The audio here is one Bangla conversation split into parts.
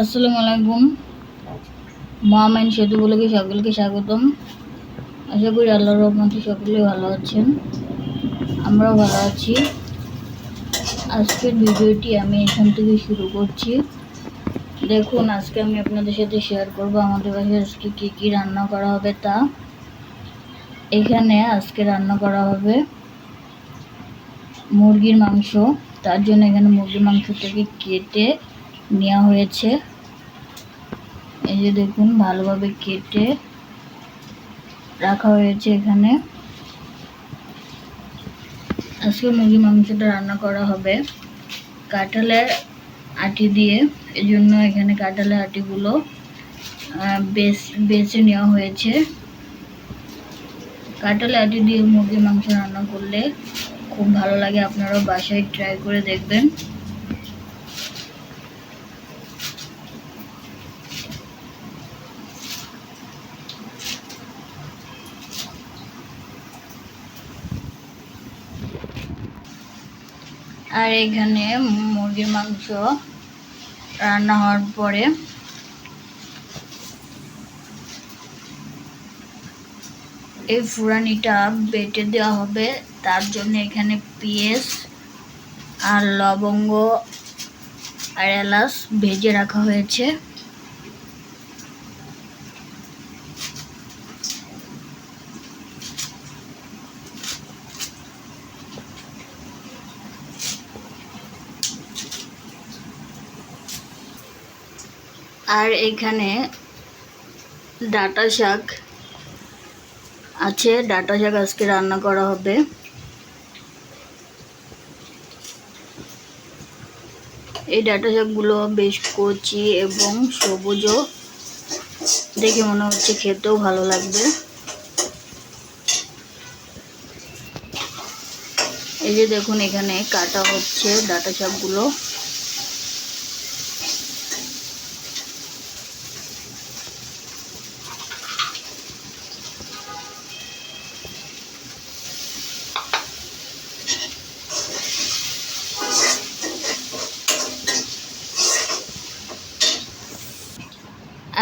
আসসালামু আলাইকুম। মহামাইন সেতু বলে সকলকে স্বাগতম। আশা করি আল্লাহর রহমতে সকলে ভালো আছেন। আমরাও ভালো আছি। আজকের ভিডিওটি আমি এখান থেকে শুরু করছি। দেখুন, আজকে আমি আপনাদের সাথে শেয়ার করব আমাদের বাসায় আজকে কী কী রান্না করা হবে তা। এখানে আজকে রান্না করা হবে মুরগির মাংস। তার জন্য এখানে মুরগির মাংস থেকে কেটে নেওয়া হয়েছে। এই যে দেখুন, ভালোভাবে কেটে রাখা হয়েছে এখানে। আজকে মুরগি মাংসটা রান্না করা হবে কাঁঠালের আটি দিয়ে। এই জন্য এখানে কাঁঠালের আটিগুলো বেছে নেওয়া হয়েছে। কাঁঠালের আটি দিয়ে মুরগির মাংস রান্না করলে খুব ভালো লাগে। আপনারাও বাসায় ট্রাই করে দেখবেন। আর এখানে মুরগির মাংস রান্না হওয়ার পরে এই ফুরানিটা বেটে দেওয়া হবে। তার জন্য এখানে পেঁয়াজ আর লবঙ্গ আর এলাচ ভেজে রাখা হয়েছে। আর এখানে ডাটা শাক আছে। ডাটা শাক আজকে রান্না করা হবে। এই ডাটা শাকগুলো বেশ কচি এবং সবুজও। দেখে মনে হচ্ছে খেতেও ভালো লাগবে। এই যে দেখুন এখানে কাটা হচ্ছে ডাটা শাকগুলো।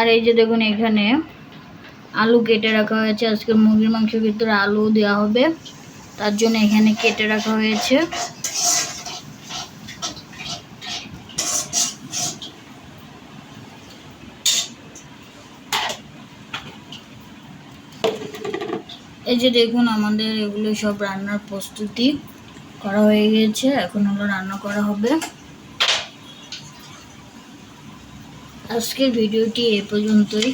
আর এই যে দেখুন এখানে আলু কেটে রাখা হয়েছে। আজকে মুরগির মাংসের ভিতরে আলু দেওয়া হবে। তার জন্য এখানে কেটে রাখা হয়েছে। এই যে দেখুন আমাদের এগুলো সব রান্নার প্রস্তুতি করা হয়ে গেছে। এখন হলো রান্না করা হবে। আজকের ভিডিওটি এ পর্যন্তই।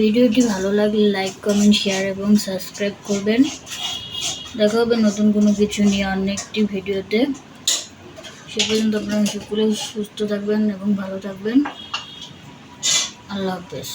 ভিডিওটি ভালো লাগলে লাইক কমেন্ট শেয়ার এবং সাবস্ক্রাইব করবেন। দেখা হবে নতুন কোনো কিছু নিয়ে অনেকটি ভিডিওতে। সে পর্যন্ত আপনারা সকলে সুস্থ থাকবেন এবং ভালো থাকবেন। আল্লাহ হাফেজ।